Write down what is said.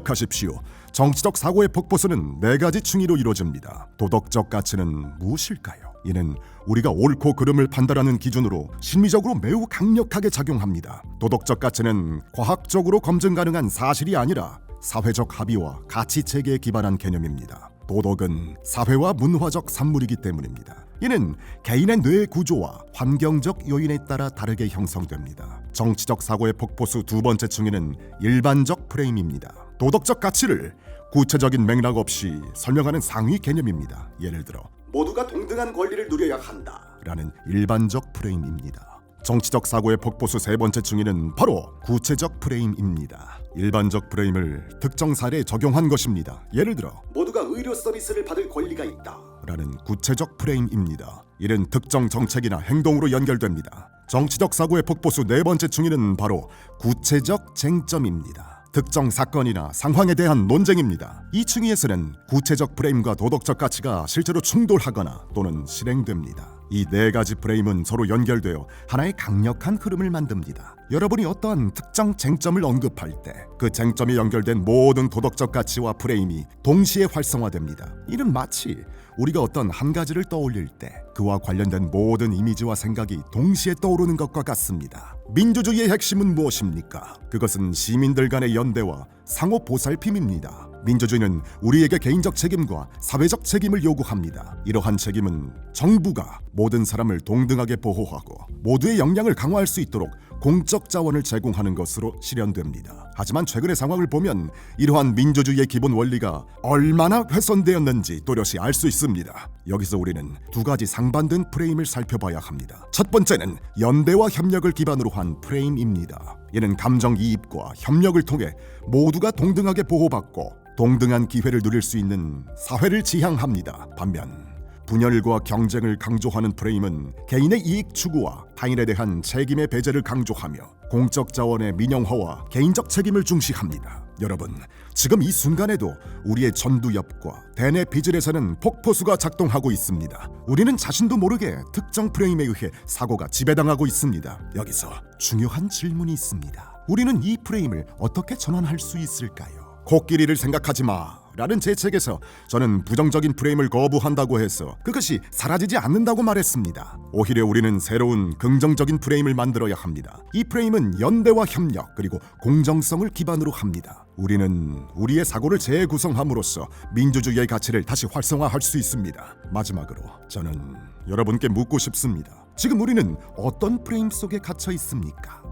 기억하십시오. 정치적 사고의 폭포수는 네 가지 층위로 이루어집니다. 도덕적 가치는 무엇일까요? 이는 우리가 옳고 그름을 판단하는 기준으로 심리적으로 매우 강력하게 작용합니다. 도덕적 가치는 과학적으로 검증 가능한 사실이 아니라 사회적 합의와 가치 체계에 기반한 개념입니다. 도덕은 사회와 문화적 산물이기 때문입니다. 이는 개인의 뇌 구조와 환경적 요인에 따라 다르게 형성됩니다. 정치적 사고의 폭포수 두 번째 층위는 일반적 프레임입니다. 도덕적 가치를 구체적인 맥락 없이 설명하는 상위 개념입니다. 예를 들어 모두가 동등한 권리를 누려야 한다라는 일반적 프레임입니다. 정치적 사고의 폭포수 세 번째 층위는 바로 구체적 프레임입니다. 일반적 프레임을 특정 사례에 적용한 것입니다. 예를 들어 모두가 의료 서비스를 받을 권리가 있다. 라는 구체적 프레임입니다. 이는 특정 정책이나 행동으로 연결됩니다. 정치적 사고의 폭포수 네 번째 층위는 바로 구체적 쟁점입니다. 특정 사건이나 상황에 대한 논쟁입니다. 이 층위에서는 구체적 프레임과 도덕적 가치가 실제로 충돌하거나 또는 실행됩니다. 이 네 가지 프레임은 서로 연결되어 하나의 강력한 흐름을 만듭니다. 여러분이 어떠한 특정 쟁점을 언급할 때 그 쟁점이 연결된 모든 도덕적 가치와 프레임이 동시에 활성화됩니다. 이는 마치 우리가 어떤 한 가지를 떠올릴 때 그와 관련된 모든 이미지와 생각이 동시에 떠오르는 것과 같습니다. 민주주의의 핵심은 무엇입니까? 그것은 시민들 간의 연대와 상호 보살핌입니다. 민주주의는 우리에게 개인적 책임과 사회적 책임을 요구합니다. 이러한 책임은 정부가 모든 사람을 동등하게 보호하고 모두의 역량을 강화할 수 있도록 공적 자원을 제공하는 것으로 실현됩니다. 하지만 최근의 상황을 보면 이러한 민주주의의 기본 원리가 얼마나 훼손되었는지 또렷이 알 수 있습니다. 여기서 우리는 두 가지 상반된 프레임을 살펴봐야 합니다. 첫 번째는 연대와 협력을 기반으로 한 프레임입니다. 이는 감정 이입과 협력을 통해 모두가 동등하게 보호받고 동등한 기회를 누릴 수 있는 사회를 지향합니다. 반면 분열과 경쟁을 강조하는 프레임은 개인의 이익 추구와 타인에 대한 책임의 배제를 강조하며 공적 자원의 민영화와 개인적 책임을 중시합니다. 여러분, 지금 이 순간에도 우리의 전두엽과 대뇌 비질에서는 폭포수가 작동하고 있습니다. 우리는 자신도 모르게 특정 프레임에 의해 사고가 지배당하고 있습니다. 여기서 중요한 질문이 있습니다. 우리는 이 프레임을 어떻게 전환할 수 있을까요? 코끼리를 생각하지 마. 라는 제 책에서 저는 부정적인 프레임을 거부한다고 해서 그것이 사라지지 않는다고 말했습니다. 오히려 우리는 새로운 긍정적인 프레임을 만들어야 합니다. 이 프레임은 연대와 협력 그리고 공정성을 기반으로 합니다. 우리는 우리의 사고를 재구성함으로써 민주주의의 가치를 다시 활성화할 수 있습니다. 마지막으로 저는 여러분께 묻고 싶습니다. 지금 우리는 어떤 프레임 속에 갇혀 있습니까?